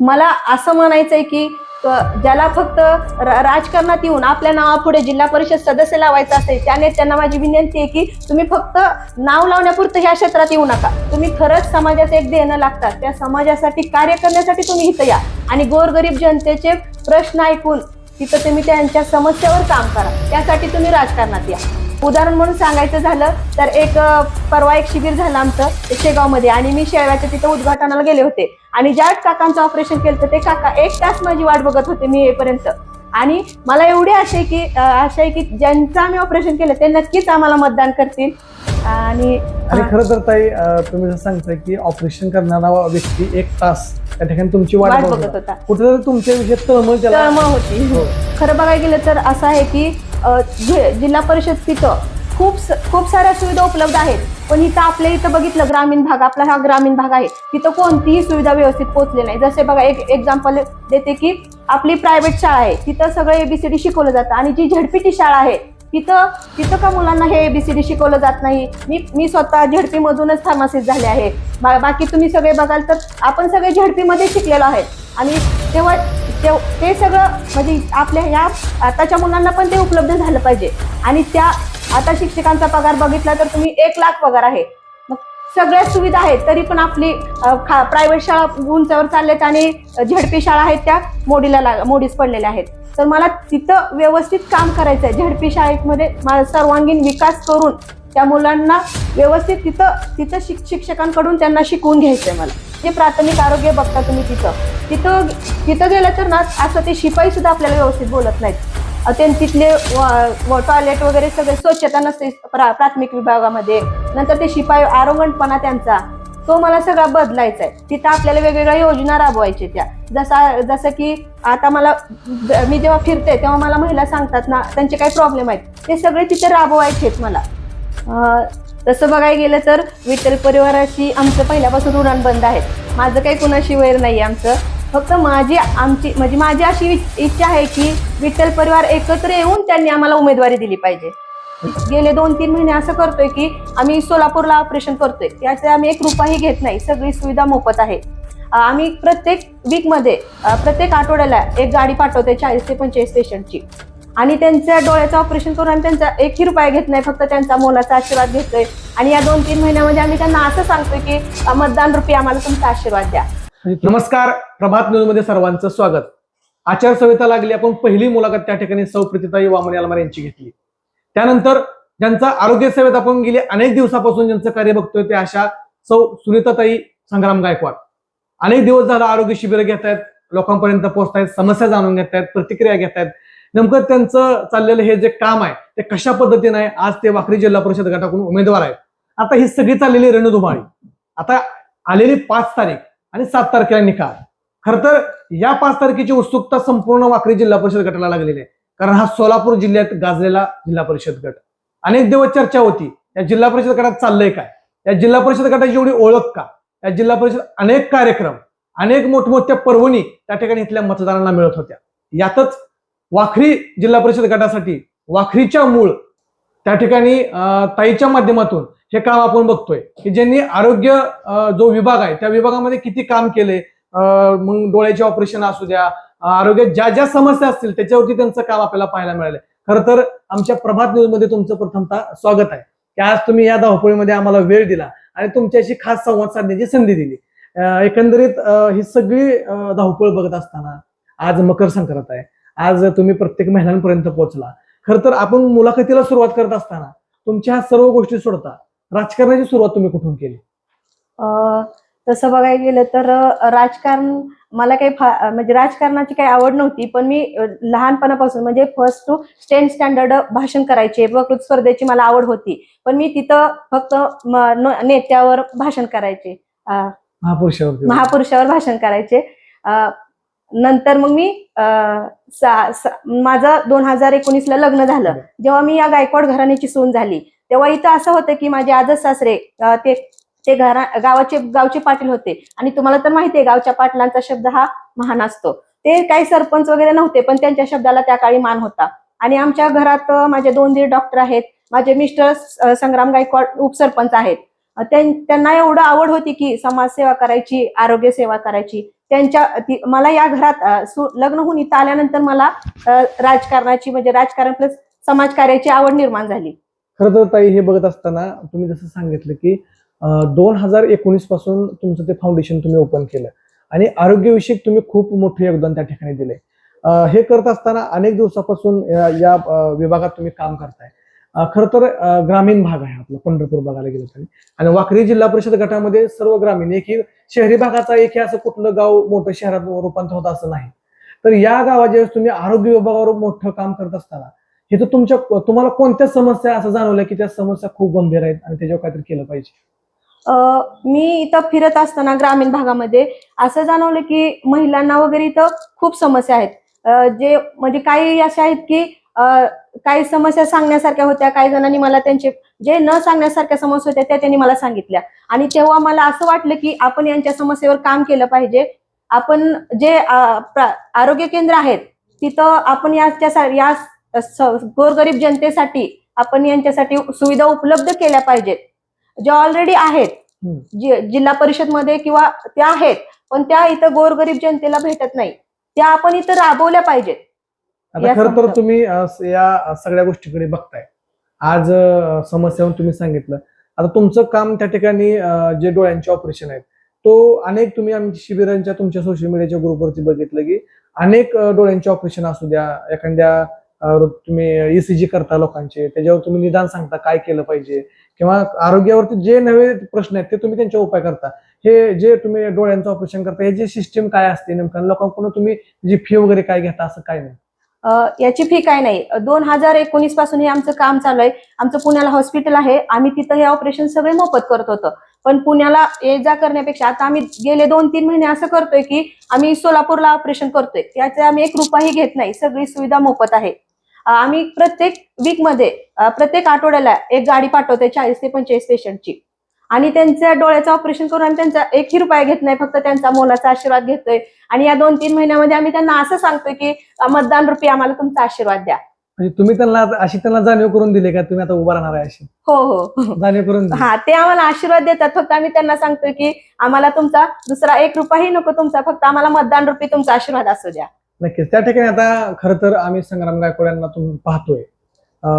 मला असं म्हणायचंय की ज्याला फक्त र- राजकारणात येऊन आपल्या नावापुढे जिल्हा परिषद सदस्य लावायचं असेल त्याने त्यांना माझी विनंती आहे की तुम्ही फक्त नाव लावण्यापुरतं ह्या क्षेत्रात येऊ नका. तुम्ही खरंच समाजाचं एक देणं लागतात. त्या समाजासाठी कार्य करण्यासाठी तुम्ही इथं या. आणि गोरगरीब जनतेचे प्रश्न ऐकून तिथं तुम्ही त्यांच्या समस्यावर काम करा. त्यासाठी तुम्ही राजकारणात या. उदाहरण म्हणून सांगायचं झालं तर एक परवा एक शिबिर झालं आमचं शेगावमध्ये आणि मी शेळव्याच्या तिथं उद्घाटनाला गेले होते. आणि ज्या काकांचं ऑपरेशन केलं ते काका एक तास माझी वाट बघत होते मी येईपर्यंत. आणि मला एवढी आशा आहे की आशा आहे की ज्यांचं आम्ही ऑपरेशन केलं ते नक्कीच आम्हाला मतदान करतील. आणि खरं तर ताई तुम्ही जसं सांगताय की ऑपरेशन करणारा व्यक्ती एक तास त्या ठिकाणी तुमची वाट बघत होता. कुठेतरी तुमच्या विषयी तळमळ होती. हो. खरं बघायला गेलं तर असं आहे की जिल्हा परिषद तिथं खूप स- खूप साऱ्या सुविधा उपलब्ध आहेत. पण इथं आपल्या इथं बघितलं ग्रामीण भाग आपला हा ग्रामीण भाग आहे. तिथं कोणतीही सुविधा व्यवस्थित पोहोचली नाही. जसे बघा एक एक्झाम्पल देते की आपली प्रायव्हेट शाळा आहे. तिथं सगळं एबीसीडी शिकवलं जातं. आणि जी झडपीची शाळा आहे. तिथं तिथं का मुलांना हे एबीसीडी शिकवलं जात नाही? मी मी स्वतः झडपीमधूनच फार्मासिस्ट झाले आहे. बा- बाकी तुम्ही सगळे बघाल तर आपण सगळे झडपीमध्ये शिकलेलो आहे. आणि तेव्हा ते ते सगळं म्हणजे आपल्या ह्या आताच्या मुलांना पण ते उपलब्ध झालं पाहिजे. आणि त्या आता शिक्षकांचा पगार बघितला तर तुम्ही एक लाख पगार आहे. मग सगळ्या सुविधा आहेत तरी पण आपली प्रायव्हेट शाळा उंचावर चालल्यात आणि झडपी शाळा आहेत त्या मोडीला लाग मोडीस पडलेल्या आहेत. तर मला तिथं व्यवस्थित काम करायचं आहे झडपी शाळेमध्ये माझा सर्वांगीण विकास करून त्या मुलांना व्यवस्थित तिथं तिथं शिक शिक्षकांकडून त्यांना शिकवून घ्यायचंय मला. जे प्राथमिक आरोग्य बघता तुम्ही तिथं. तिथं तिथं गेलं तर ना असं ते शिपाई सुद्धा आपल्याला व्यवस्थित बोलत नाहीत. अ, तिथले टॉयलेट वगैरे सगळे स्वच्छता नसते प्रा- प्राथमिक विभागामध्ये. नंतर ते शिपाई आरोगणपणा त्यांचा. तो मला सगळा बदलायचा आहे तिथं आपल्याला वेगवेगळ्या योजना राबवायच्या त्या. जसा जसं की आता मला मी जेव्हा फिरते तेव्हा मला महिला सांगतात ना त्यांचे काही प्रॉब्लेम आहेत? ते सगळे तिथे राबवायचे आहेत मला. तसं बघायला गेलं तर विठ्ठल परिवाराशी आमचं पहिल्यापासून उडाण बंद आहे माझं काही कुणाशी वैर नाही आमचं. फक्त माझी आमची म्हणजे माझी अशी इच्छा आहे की विठ्ठल परिवार एकत्र येऊन त्यांनी आम्हाला उमेदवारी दिली पाहिजे. गेले दोन तीन महिने असं करतोय की आम्ही सोलापूरला ऑपरेशन करतोय. याचे आम्ही एक रुपयाही घेत नाही. सगळी सुविधा मोफत आहे. आम्ही प्रत्येक वीकमध्ये प्रत्येक आठवड्याला एक गाडी पाठवतोय चाळीस ते पंचेचाळीस पेशंटची आणि त्यांच्या डोळ्याचं ऑपरेशन करून आम्ही त्यांचा एकही रुपया घेत नाही फक्त त्यांचा मोलाचा आशीर्वाद घेतोय. आणि या दोन तीन महिन्यामध्ये आम्ही त्यांना असं सांगतोय की मतदान रुपये आम्हाला तुमचा आशीर्वाद द्या. नमस्कार. प्रभात न्यूजमध्ये सर्वांचं स्वागत. आचारसंहिता लागली आपण पहिली मुलाखत त्या ठिकाणी सौ प्रतिताई वामन यालमार यांची घेतली. त्यानंतर ज्यांचा आरोग्य सेवेत आपण गेली अनेक दिवसापासून ज्यांचं कार्य बघतोय ते अशा सौ सुनीताताई संग्राम गायकवाड. अनेक दिवस झालं आरोग्य शिबिरं घेत आहेत लोकांपर्यंत पोहोचतायत समस्या जाणून घेत आहेत प्रतिक्रिया घेत आहेत नेमकं त्यांचं चाललेलं हे जे काम आहे ते कशा पद्धतीने आहे? आज ते वाखरी जिल्हा परिषद गटाकडून उमेदवार आहेत. आता ही सगळी चाललेली रणधुमाळी. आता आलेली पाच तारीख आणि सात तारखेला निकाल. खर तर या पाच तारखेची उत्सुकता संपूर्ण वाखरी जिल्हा परिषद गटाला लागलेली आहे. कारण हा सोलापूर जिल्ह्यात गाजलेला जिल्हा परिषद गट. अनेक दिवस चर्चा होती या जिल्हा परिषद गटात चाललंय काय? या जिल्हा परिषद गटाची एवढी ओळख का? या जिल्हा परिषद अनेक कार्यक्रम अनेक मोठमोठ्या पर्वणी त्या ठिकाणी इथल्या मतदारांना मिळत होत्या. यातच वाखरी जिल्हा परिषद गटासाठी वाखरीच्या मूळ त्या ठिकाणी ताईच्या माध्यमातून हे काम आपण बघतोय. की ज्यांनी आरोग्य जो विभाग आहे त्या विभागामध्ये किती काम केले अं, मग डोळ्याचे ऑपरेशन असू द्या आरोग्यात ज्या ज्या समस्या असतील त्याच्यावरती त्यांचं काम आपल्याला पाहायला मिळालं खरं तर आमच्या प्रभात न्यूजमध्ये तुमचं प्रथमतः स्वागत आहे. की आज तुम्ही या धावपळीमध्ये आम्हाला वेळ दिला आणि तुमच्याशी खास संवाद साधण्याची संधी दिली. एकंदरीत ही सगळी धावपळ बघत असताना आज मकर संक्रांत आहे. आज तुम्ही प्रत्येक महिलांपर्यंत पोहोचला खरं तर आपण मुलाखतीला सुरुवात करत असताना तुमच्या सर्व गोष्टी सोडता राजकारणाची सुरुवात तुम्ही कुठून केली? अं, तसं बघायला गेलं तर राजकारण मला काही म्हणजे राजकारणाची काही आवड नव्हती पण मी लहानपणापासून म्हणजे फर्स्ट टू टेन्थ स्टँडर्ड भाषण करायचे वक्तृत्व स्पर्धेची मला आवड होती पण मी तिथं फक्त नेत्यावर भाषण करायचे अं, महापुरुषावरती महापुरुषावर भाषण करायचे नंतर मग मी सा- माझं दोन हजार एकोणीसला लग्न झालं. जेव्हा मी या गायकवाड घराण्याची सून झाली तेव्हा इथं असं होतं की माझे आजच सासरे ते ते घरा गावाचे गावचे पाटील होते. आणि तुम्हाला तर माहिती आहे गावच्या पाटलांचा शब्द हा महान असतो. ते काही सरपंच वगैरे नव्हते पण त्यांच्या शब्दाला त्या काळी मान होता. आणि आमच्या घरात माझे दोन दीड डॉक्टर आहेत. माझे मिस्टर संग्राम गायकवाड उपसरपंच आहेत. त्यांना एवढं आवड होती की समाजसेवा करायची आरोग्य सेवा करायची. त्यांच्या ती- मला या घरात सु- लग्न होऊन इथं आल्यानंतर मला राजकारणाची म्हणजे राजकारण प्लस समाजकार्याची आवड निर्माण झाली. खरं तर ताई हे बघत असताना तुम्ही जसं सांगितलं की दोन हजार एकोणीसपासून तुमचं ते फाउंडेशन तुम्ही ओपन केलं आणि आरोग्यविषयक तुम्ही खूप मोठं योगदान त्या ठिकाणी दिलंय. हे करत असताना अनेक दिवसापासून या- विभागात तुम्ही काम करताय. खरं तर ग्रामीण भाग आहे आपला पंढरपूर बघायला गेलं तरी. आणि वाकरी जिल्हा परिषद गटामध्ये सर्व ग्रामीण एक ही शहरी भागाचा एक हे असं कुठलं गाव मोठं शहरात रूपांतर होत असं नाही. तर या गावात ज्यावेळेस तुम्ही आरोग्य विभागावर मोठं काम करत असताना हे तर तुमच्या तुम्हाला कोणत्या समस्या असं जाणवलं की त्या समस्या खूप गंभीर आहेत आणि त्याच्यावर काहीतरी केलं पाहिजे? मी इथं फिरत असताना ग्रामीण भागामध्ये असं जाणवलं की महिलांना वगैरे इथं खूप समस्या आहेत. जे म्हणजे काही अशा आहेत की काही समस्या सांगण्यासारख्या होत्या काही जणांनी मला त्यांचे जे न सांगण्यासारख्या समस्या होत्या त्या त्यांनी मला सांगितल्या. आणि तेव्हा मला असं वाटलं की आपण यांच्या समस्येवर काम केलं पाहिजे. आपण जे आरोग्य केंद्र आहेत तिथं आपण याच्या या गोरगरीब जनतेसाठी आपण यांच्यासाठी सुविधा उपलब्ध केल्या पाहिजेत. ज्या ऑलरेडी आहेत. जि- जिल्हा परिषदमध्ये किंवा त्या आहेत पण त्या इथं गोरगरीब जनतेला भेटत नाही. त्या आपण इथं राबवल्या पाहिजेत. आता खरं तर तुम्ही या सगळ्या गोष्टीकडे बघताय. आज अं, समस्यावरून तुम्ही सांगितलं. आता तुमचं काम त्या ठिकाणी जे डोळ्यांचे ऑपरेशन आहेत तो अनेक तुम्ही आमच्या शिबिरांच्या तुमच्या सोशल मीडियाच्या ग्रुपवरती बघितलं की अनेक डोळ्यांचे ऑपरेशन असू द्या एखाद्या तुम्ही ईसीजी करता लोकांचे त्याच्यावर तुम्ही निदान सांगता काय केलं पाहिजे किंवा आरोग्यावरती जे नवे प्रश्न आहेत ते तुम्ही त्यांचे उपाय करता. हे जे तुम्ही डोळ्यांचं ऑपरेशन करता हे जे सिस्टीम काय असते नेमकं लोकांकडून तुम्ही जी फी वगैरे काय घेता असं काय नाही. याची फी काय नाही. दोन हजार एकोणीसपासून हे आमचं काम चालू आहे. आमचं पुण्याला हॉस्पिटल आहे. आम्ही तिथं हे ऑपरेशन सगळे मोफत करत होतो. पण पुण्याला ये जा करण्यापेक्षा आता आम्ही गेले दोन तीन महिने असं करतोय की आम्ही सोलापूरला ऑपरेशन करतोय. याचे आम्ही एक रुपयाही घेत नाही. सगळी सुविधा मोफत आहे. आम्ही प्रत्येक वीकमध्ये प्रत्येक आठवड्याला एक गाडी पाठवतोय चाळीस ते पंचेचाळीस पेशंटची आणि त्यांच्या डोळ्याचं ऑपरेशन करून आम्ही त्यांचा एकही रुपया घेत नाही फक्त त्यांचा मोलाचा आशीर्वाद घेतोय. आणि या दोन तीन महिन्यामध्ये आम्ही त्यांना असं सांगतोय की मतदान रुपये आम्हाला तुमचा आशीर्वाद द्या. म्हणजे तुम्ही त्यांना अशी त्यांना जाणीव करून दिली का तुम्ही आता उभा राहणार आहे अशी? हो हो. जाणीव करून हा ते आम्हाला आशीर्वाद देतात. फक्त आम्ही त्यांना सांगतोय की आम्हाला तुमचा दुसरा एक रुपयाही नको तुमचा फक्त आम्हाला मतदान रुपये तुमचा आशीर्वाद असू द्या. नक्कीच. त्या ठिकाणी आता खरं तर आम्ही संग्राम गायकवाड यांना तुम्ही पाहतोय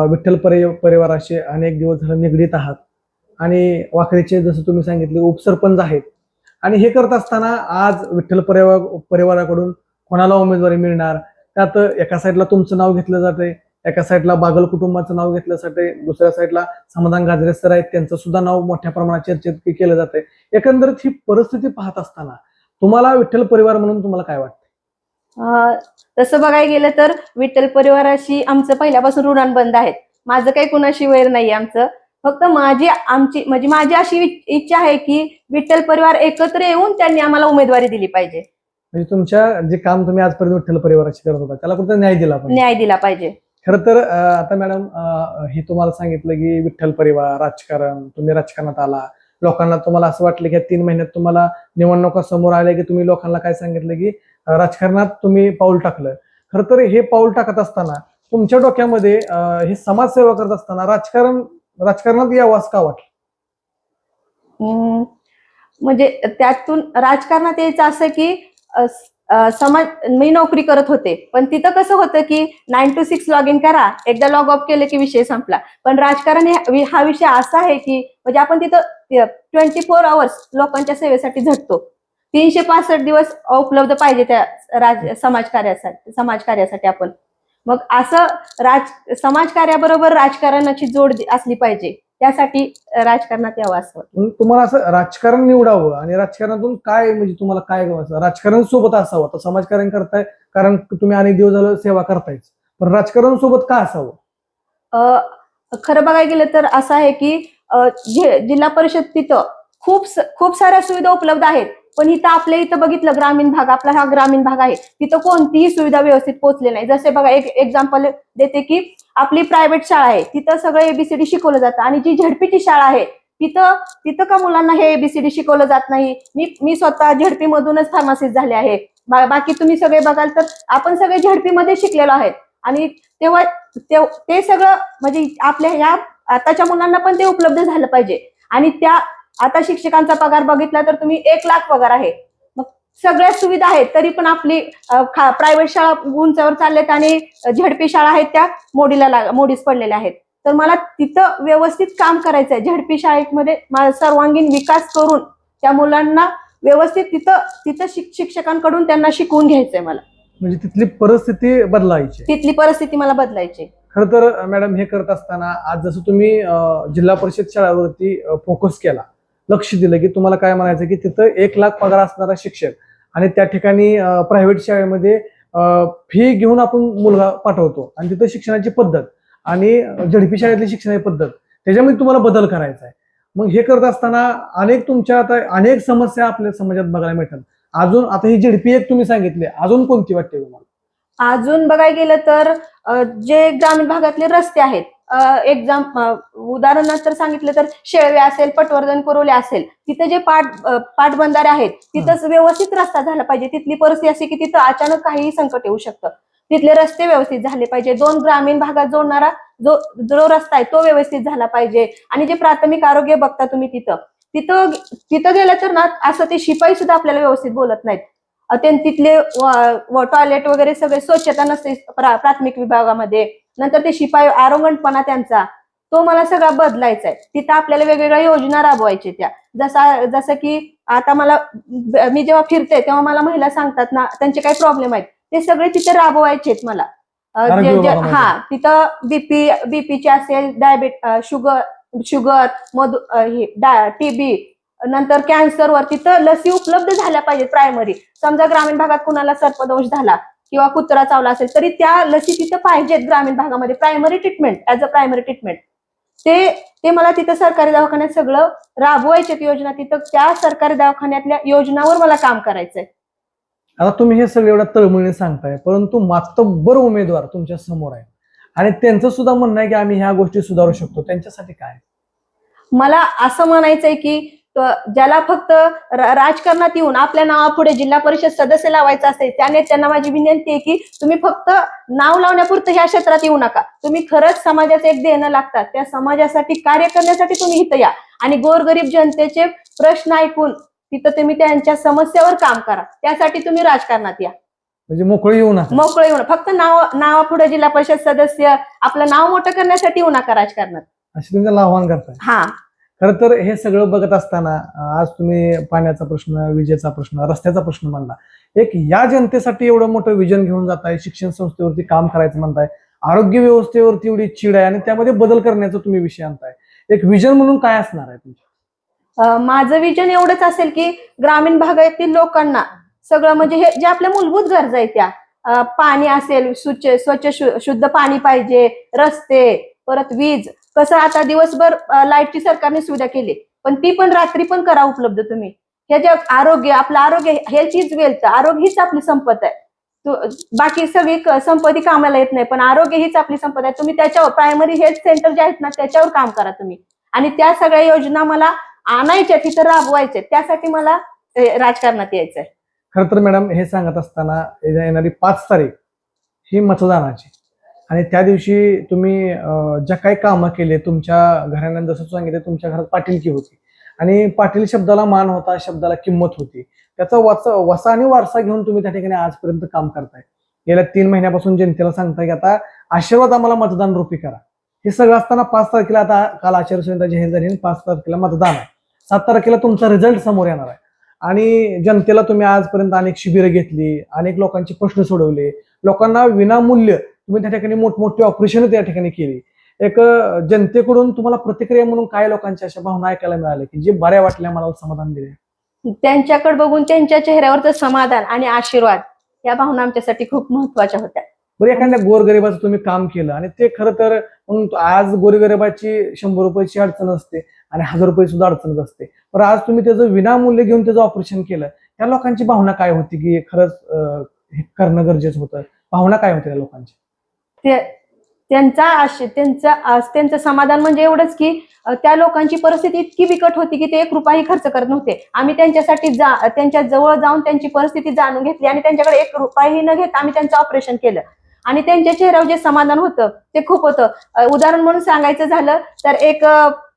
विठ्ठल परि परिवाराशी अनेक दिवस झालं निगडीत आहात. आणि वाकरीचे जसं तुम्ही सांगितले उपसरपंच आहेत. आणि हे करत असताना आज विठ्ठल परिवार परिवाराकडून कोणाला उमेदवारी मिळणार? त्यात एका साईडला तुमचं नाव घेतलं जातंय एका साईडला बागल कुटुंबाचं नाव घेतलं जातंय दुसऱ्या साईडला समाधान गाजरे सर आहेत त्यांचं सुद्धा नाव मोठ्या प्रमाणात चर्चेत केलं जाते एकंदरीत ही परिस्थिती पाहत असताना तुम्हाला विठ्ठल परिवार म्हणून तुम्हाला काय वाटतं तसं बघायला गेलं तर विठ्ठल परिवाराशी आमचं पहिल्यापासून ऋणानुबंध आहेत. माझं काही कुणाशी वैर नाही आमचं. फक्त माझी आमची म्हणजे माझी अशी इच- इच्छा आहे की विठ्ठल परिवार एकत्र येऊन त्यांनी आम्हाला उमेदवारी दिली पाहिजे. म्हणजे तुमच्या जे काम तुम्ही आजपर्यंत विठ्ठल परिवाराशी करत होता त्याला कुठं न्याय दिला पाहिजे. न्याय दिला पाहिजे. खरं तर आता मॅडम हे तुम्हाला सांगितलं की विठ्ठल परिवार राजकारण तुम्ही राजकारणात आला. लोकांना तुम्हाला असं वाटलं की तीन महिन्यात तुम्हाला निवडणुका समोर आल्या की तुम्ही लोकांना काय सांगितलं की राजकारणात तुम्ही पाऊल टाकलं. खरं तर हे पाऊल टाकत असताना तुमच्या डोक्यामध्ये हे समाजसेवा करत असताना राजकारण राजकारणात यावं असं का वाटलं? हम्म, म्हणजे त्यातून राजकारणात यायचं असं की समाज मी नोकरी करत होते पण तिथं कसं होतं की nine two six log in करा एकदा लॉग ऑफ केलं की विषय संपला. पण राजकारण हा विषय असा आहे की म्हणजे आपण तिथं ट्वेंटी फोर आवर्स लोकांच्या सेवेसाठी झटतो. तीनशे पासष्ट दिवस उपलब्ध पाहिजे त्या राज समाजकार्यासाठी समाजकार्यासाठी आपण. मग असं राज समाजकार्याबरोबर राजकारणाची जोड असली पाहिजे त्यासाठी राजकारणात यावं असं तुम्हाला असं राजकारण निवडावं आणि राजकारणातून काय म्हणजे तुम्हाला काय असं राजकारण सोबत असावं. तर समाजकारण करताय कारण तुम्ही अनेक दिवस झालं सेवा करतायच. पण राजकारण सोबत का असावं? अ, खरं बघायला गेलं तर असं आहे की जिल्हा परिषद तिथं खूप खूप साऱ्या सुविधा उपलब्ध आहेत. पण इथं आपल्या इथं बघितलं ग्रामीण भाग आपला हा ग्रामीण भाग आहे. तिथं कोणतीही सुविधा व्यवस्थित पोहोचली नाही. जसे बघा एक एक्झाम्पल देते की आपली प्रायव्हेट शाळा आहे तिथं सगळं एबीसीडी शिकवलं जातं. आणि जी झडपीची शाळा आहे तिथं तिथं का मुलांना हे एबीसीडी शिकवलं जात नाही? मी मी स्वतः झडपी मधूनच फार्मासिस्ट झाले आहे. बा- बाकी तुम्ही सगळे बघाल तर आपण सगळे झडपीमध्ये शिकलेलो आहेत. आणि तेव्हा ते ते सगळं म्हणजे आपल्या ह्या आताच्या मुलांना पण ते उपलब्ध झालं पाहिजे. आणि त्या आता शिक्षकांचा पगार बघितला तर तुम्ही एक लाख पगार आहे. मग सगळ्या सुविधा आहेत तरी पण आपली प्रायव्हेट शाळा उंचावर चालल्यात आणि झडपी शाळा आहेत त्या मोडीला मोडीस पडलेल्या आहेत. तर मला तिथं व्यवस्थित काम करायचं आहे झडपी शाळेमध्ये सर्वांगीण विकास करून त्या मुलांना व्यवस्थित तिथं तिथं शिक- शिक्षकांकडून त्यांना शिकवून घ्यायचंय मला. म्हणजे तिथली परिस्थिती बदलायची. तिथली परिस्थिती मला बदलायची. खरं तर मॅडम हे करत असताना आज जसं तुम्ही जिल्हा परिषद शाळावरती फोकस केला लक्ष दिलं की तुम्हाला काय म्हणायचं की तिथं एक लाख पगार असणारा शिक्षक आणि त्या ठिकाणी प्रायव्हेट शाळेमध्ये फी घेऊन आपण मुलगा पाठवतो. आणि तिथं शिक्षणाची पद्धत आणि झडपी शाळेतली शिक्षणाची पद्धत त्याच्यामध्ये तुम्हाला बदल करायचा आहे. मग हे करत असताना अनेक तुमच्या आता अनेक समस्या आपल्या समाजात बघायला मिळतात. अजून आता ही झडपी एक तुम्ही सांगितली अजून कोणती वाटते तुम्हाला? अजून बघायला गेलं तर जे ग्रामीण भागातले रस्ते आहेत एक्झाम उदाहरणार्थ तर सांगितलं तर शेळवे असेल पटवर्धन कुरोले असेल तिथे जे पाट अ, पाटबंधारे आहेत तिथं व्यवस्थित रस्ता झाला पाहिजे. तिथली परिस्थिती अशी की तिथं अचानक काहीही संकट येऊ शकतं. तिथले रस्ते व्यवस्थित झाले पाहिजे. दोन ग्रामीण भागात जोडणारा जो जो रस्ता आहे तो व्यवस्थित झाला पाहिजे. आणि जे प्राथमिक आरोग्य बघता तुम्ही तिथं तिथं तिथं गेलं तर ना असं ते शिपाई सुद्धा आपल्याला व्यवस्थित बोलत नाहीत. तिथले टॉयलेट वगैरे सगळे स्वच्छता नसते प्रा- प्राथमिक विभागामध्ये. नंतर ते शिपाई आरोगणपणा त्यांचा तो मला सगळा बदलायचा आहे तिथं आपल्याला वेगवेगळ्या योजना राबवायच्या त्या. जसा जसं की आता मला मी जेव्हा फिरते तेव्हा मला महिला सांगतात ना त्यांचे काही प्रॉब्लेम आहेत. ते सगळे तिथे राबवायचे आहेत मला. हा तिथं बीपी बीपीचे असेल डायबेट शुगर शुगर मधु टीबी नंतर कॅन्सरवर तिथं लसी उपलब्ध झाल्या पाहिजेत प्रायमरी समजा ग्रामीण भागात कुणाला सर्पदोष झाला किंवा कुत्रा चावला असेल तरी त्या लसी तिथं पाहिजेत ग्रामीण भागामध्ये. Primary treatment as a primary treatment ते ते मला तिथं सरकारी दवाखान्यात सगळं राबवायचे योजना. तिथं त्या सरकारी दवाखान्यातल्या योजनावर मला काम करायचंय. आता तुम्ही हे सगळं एवढ्या तळमळीने सांगताय परंतु मातब्बर उमेदवार तुमच्यासमोर आहे. आणि त्यांचं सुद्धा म्हणणं आहे की आम्ही ह्या गोष्टी सुधारू शकतो. त्यांच्यासाठी काय? मला असं म्हणायचंय की ज्याला फक्त राजकारणात येऊन आपल्या नावापुढे जिल्हा परिषद सदस्य लावायचं असेल त्या नेत्यांना माझी विनंती आहे की तुम्ही फक्त नाव लावण्यापुरतं ह्या क्षेत्रात येऊ नका. तुम्ही खरंच समाजाचं एक देणं लागतात. त्या समाजासाठी कार्य करण्यासाठी तुम्ही इथं या. आणि गोरगरीब जनतेचे प्रश्न ऐकून तिथं तुम्ही त्यांच्या समस्यावर काम करा. त्यासाठी तुम्ही राजकारणात या. म्हणजे मोकळे येऊ नका. मोकळं येऊ नका. फक्त नाव नावापुढे जिल्हा परिषद सदस्य आपलं नाव मोठं करण्यासाठी येऊ नका राजकारणात. तुम्ही त्याला आव्हान करताय. हा. खरं तर हे सगळं बघत असताना आज तुम्ही पाण्याचा प्रश्न विजेचा प्रश्न रस्त्याचा प्रश्न म्हणला एक या जनतेसाठी एवढं मोठं विजन घेऊन जात आहे शिक्षण संस्थेवरती काम करायचं म्हणताय आरोग्य व्यवस्थेवरती एवढी चीड आहे आणि त्यामध्ये बदल करण्याचा तुम्ही विषय आणताय. एक विजन म्हणून काय असणार आहे तुमचं माझं विजन एवढंच असेल की ग्रामीण भागातील लोकांना सगळं म्हणजे हे जे आपल्या मूलभूत गरजा आहेत त्या पाणी असेल स्वच्छ स्वच्छ शुद्ध पाणी पाहिजे रस्ते परत वीज कसं आता दिवसभर लाईटची सरकारने सुविधा केली. पण ती पण रात्री पण करा उपलब्ध तुम्ही. हे जे आरोग्य आपलं आरोग्य हेल्थ इज वेल्थ आरोग्य हीच आपली संपत आहे. बाकी सगळी संपत्ती कामाला येत नाही पण आरोग्य हीच आपली संपत आहे. तुम्ही त्याच्यावर प्रायमरी हेल्थ सेंटर जे आहेत ना त्याच्यावर काम करा तुम्ही. आणि त्या सगळ्या योजना मला आणायच्या तिथं राबवायच्या त्यासाठी मला राजकारणात यायचंय. खरं तर मॅडम हे सांगत असताना येणारी पाच तारीख ही मतदानाची. आणि त्या दिवशी तुम्ही ज्या काही कामं केले तुमच्या घराण्यात जसं सांगितलं तुमच्या घरात पाटीलकी होती. आणि पाटील शब्दाला मान होता शब्दाला किंमत होती. त्याचा वसा वसा आणि वारसा घेऊन तुम्ही त्या ठिकाणी आजपर्यंत काम करताय. गेल्या तीन महिन्यापासून जनतेला सांगताय की आता आशीर्वाद आम्हाला मतदान रूपी करा. हे सगळं असताना पाच तारखेला आता काल आचारसंहिता जाहीर झाली आणि पाच तारखेला मतदान आहे. सात तारखेला तुमचा रिझल्ट समोर येणार आहे. आणि जनतेला तुम्ही आजपर्यंत अनेक शिबिरं घेतली अनेक लोकांचे प्रश्न सोडवले. लोकांना विनामूल्य तुम्ही त्या ठिकाणी मोठमोठी ऑपरेशन त्या ठिकाणी केली. एक जनतेकडून तुम्हाला प्रतिक्रिया म्हणून काय लोकांच्या अशा भावना ऐकायला मिळाल्या की जे बऱ्या वाटल्या मला समाधान दिले? त्यांच्याकडे बघून त्यांच्या चेहऱ्यावरचं समाधान आणि आशीर्वाद या भावना आमच्यासाठी खूप महत्त्वाच्या होत्या. बरं एखाद्या गोरगरिबाचं तुम्ही काम केलं आणि ते खरं तर आज गोरगरिबाची शंभर रुपयाची अडचण असते आणि हजार रुपये सुद्धा अडचणच असते. पण आज तुम्ही त्याचं विनामूल्य घेऊन त्याचं ऑपरेशन केलं त्या लोकांची भावना काय होती की खरंच हे करणं गरजेचं होतं? भावना काय होत्या त्या लोकांची ते त्यांचा आश- त्यांचा आज त्यांचं समाधान म्हणजे एवढंच की त्या लोकांची परिस्थिती इतकी बिकट होती की ते एक रुपयाही खर्च करत नव्हते. आम्ही त्यांच्यासाठी जा त्यांच्या जवळ जाऊन त्यांची परिस्थिती जाणून घेतली आणि त्यांच्याकडे एक रुपयाही न घेता आम्ही त्यांचं ऑपरेशन केलं. आणि त्यांच्या चेहऱ्यावर जे समाधान होतं ते खूप होतं. उदाहरण म्हणून सांगायचं झालं तर एक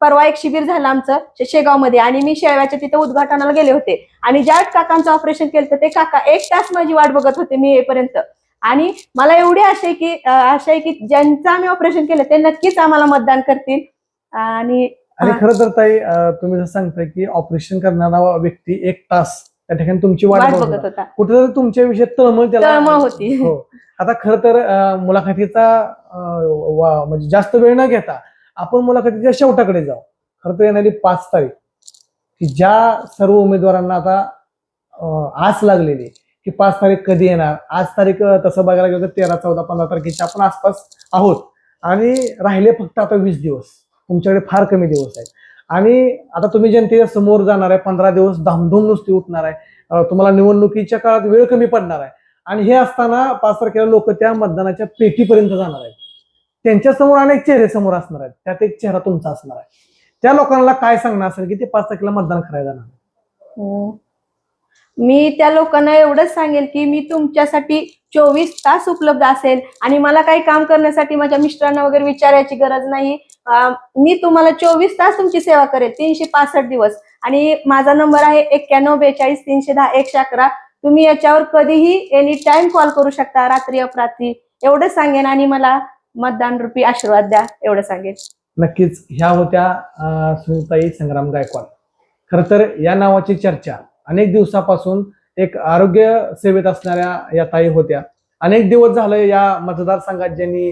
परवा एक शिबिर झालं आमचं शेगावमध्ये आणि मी शेळव्याच्या तिथं उद्घाटनाला गेले होते. आणि ज्या काकांचं ऑपरेशन केलं तर ते काका एक तास माझी वाट बघत होते मी येईपर्यंत. आणि मला एवढी आशा आहे की आशा आहे की ज्यांचं आम्ही ऑपरेशन केलं ते नक्कीच आम्हाला मतदान करतील आणि आणि. खरं तर ताई तुम्ही जसं सांगताय की ऑपरेशन करणारा व्यक्ती एक तास त्या ठिकाणी तुमची वाट बघत होता. कुठेतरी तुमच्या विषयी तळमळ त्याला तळमळ होती. हो आता खरं तर मुलाखतीचा म्हणजे जास्त वेळ न घेता आपण मुलाखतीच्या शेवटाकडे जाऊ खरं तर येणारी पाच तारीख की ज्या सर्व उमेदवारांना आता आस लागलेली की पाच तारीख कधी येणार? आज तारीख तसं बघायला गेलं तर तेरा चौदा पंधरा तारखेच्या आपण आसपास आहोत. आणि राहिले फक्त आता वीस दिवस. तुमच्याकडे फार कमी दिवस आहेत. आणि आता तुम्ही जनतेच्या समोर जाणार आहे पंधरा दिवस धामधूम नुसती उठणार आहे. तुम्हाला निवडणुकीच्या काळात वेळ कमी पडणार आहे. आणि हे असताना पाच तारखेला लोक त्या मतदानाच्या पेटीपर्यंत जाणार आहेत. त्यांच्यासमोर अनेक चेहरे समोर असणार आहेत. त्यात एक चेहरा तुमचा असणार आहे. त्या लोकांना काय सांगणार असेल की ते पाच तारखेला मतदान करायला जाणार मी त्या लोकांना एवढंच सांगेल की मी तुमच्यासाठी चोवीस तास उपलब्ध असेल आणि मला काही काम करण्यासाठी माझ्या मिस्टरांना वगैरे विचारायची गरज नाही. मी तुम्हाला चोवीस तास तुमची सेवा करेल तीनशे पासष्ट दिवस. आणि माझा नंबर आहे एक्क्याण्णव बेचाळीस तीनशे दहा एकशे अकरा. तुम्ही याच्यावर कधीही एनी टाइम कॉल करू शकता रात्री अपरात्री. एवढंच सांगेन आणि मला मतदान रुपी आशीर्वाद द्या एवढं सांगेन. नक्कीच ह्या होत्या सुनीताई संग्राम गायकवाड. खर तर या नावाची चर्चा अनेक दिवसापासून एक आरोग्य सेवेत असणाऱ्या या ताई होत्या. अनेक दिवस झाले या मतदारसंघात ज्यांनी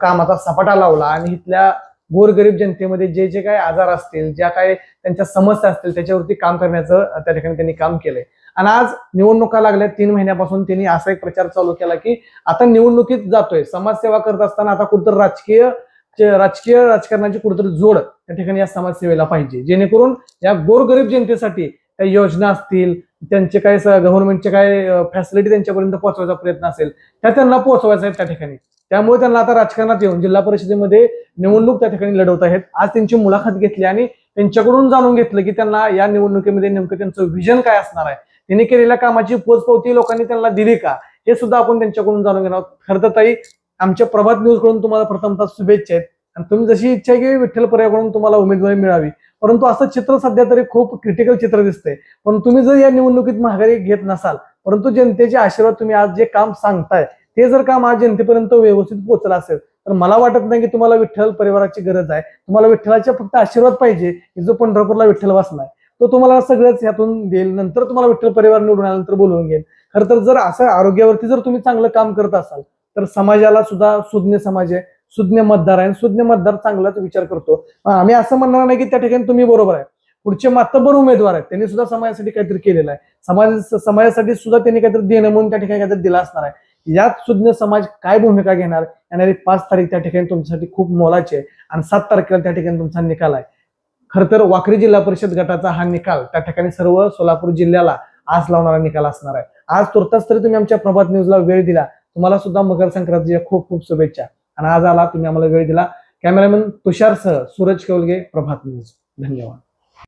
कामाचा सपाटा लावला आणि इथल्या गोरगरीब जनतेमध्ये जे जे काही आजार असतील ज्या काही त्यांच्या समस्या असतील त्याच्यावरती काम करण्याचं त्या ठिकाणी त्यांनी काम केलंय. आणि आज निवडणुका लागल्या तीन महिन्यापासून त्यांनी असा एक प्रचार चालू केला की आता निवडणुकीत जातोय. समाजसेवा करत असताना आता कुठंतरी राजकीय राजकीय राजकारणाची कुठंतरी जोड त्या ठिकाणी या समाजसेवेला पाहिजे. जेणेकरून या गोरगरीब जनतेसाठी काही योजना असतील त्यांचे काय गव्हर्नमेंटचे काय फॅसिलिटी त्यांच्यापर्यंत पोहोचवायचा प्रयत्न असेल त्या त्यांना पोहोचवायचा आहे त्या ठिकाणी. त्यामुळे त्यांना आता राजकारणात येऊन जिल्हा परिषदेमध्ये निवडणूक त्या ठिकाणी लढवत आहेत. आज त्यांची मुलाखत घेतली आणि त्यांच्याकडून जाणून घेतलं की त्यांना या निवडणुकीमध्ये नेमकं त्यांचं विजन काय असणार आहे. त्यांनी केलेल्या कामाची पोचपावती लोकांनी त्यांना दिली का? हे सुद्धा आपण त्यांच्याकडून जाणून घेणार आहोत. खरं तर ताई आमच्या प्रभात न्यूजकडून तुम्हाला प्रथमतः शुभेच्छा आहेत. आणि तुम्ही जशी इच्छा आहे की विठ्ठल पर्याकडून तुम्हाला उमेदवारी मिळावी परंतु असं चित्र सध्या तरी खूप क्रिटिकल चित्र दिसतंय. पण तुम्ही जर या निवडणुकीत माघारी घेत नसाल परंतु जनतेचे आशीर्वाद तुम्ही आज जे काम सांगताय ते जर काम आज जनतेपर्यंत व्यवस्थित पोहोचलं असेल तर मला वाटत नाही की तुम्हाला विठ्ठल परिवाराची गरज आहे. तुम्हाला विठ्ठलाच्या फक्त आशीर्वाद पाहिजे की जो पंढरपूरला विठ्ठल आहे तो तुम्हाला सगळंच ह्यातून देईल नंतर तुम्हाला विठ्ठल परिवार निवडून आल्यानंतर बोलवून घेईल. खरं तर जर असं आरोग्यावरती जर तुम्ही चांगलं काम करत असाल तर समाजाला सुद्धा सुज्ञ समाज आहे. सुज्ञ मतदार आहे. आणि सुज्ञ मतदार चांगलाच विचार करतो. आम्ही असं म्हणणार नाही की त्या ठिकाणी तुम्ही बरोबर आहे. पुढचे मातबर उमेदवार आहेत. त्यांनी सुद्धा समाजासाठी काहीतरी केलेलं आहे. समाज समाजासाठी सुद्धा त्यांनी काहीतरी देणं म्हणून त्या ठिकाणी काहीतरी दिला असणार आहे. यात सुज्ञ समाज काय भूमिका घेणार? येणारी पाच तारीख त्या ठिकाणी तुमच्यासाठी खूप मोलाची आहे. आणि सात तारखेला त्या ठिकाणी तुमचा निकाल आहे. खर तर वाकरी जिल्हा परिषद गटाचा हा निकाल त्या ठिकाणी सर्व सोलापूर जिल्ह्याला आज लावणारा निकाल असणार आहे. आज तुर्तास तरी तुम्ही आमच्या प्रभात न्यूजला वेळ दिला. तुम्हाला सुद्धा मकर संक्रांतीच्या खूप खूप शुभेच्छा. आणि आज आला तुम्ही आम्हाला वेळ दिला. कॅमेरामॅन तुषारसह सूरज केवलगे प्रभात न्यूज. धन्यवाद.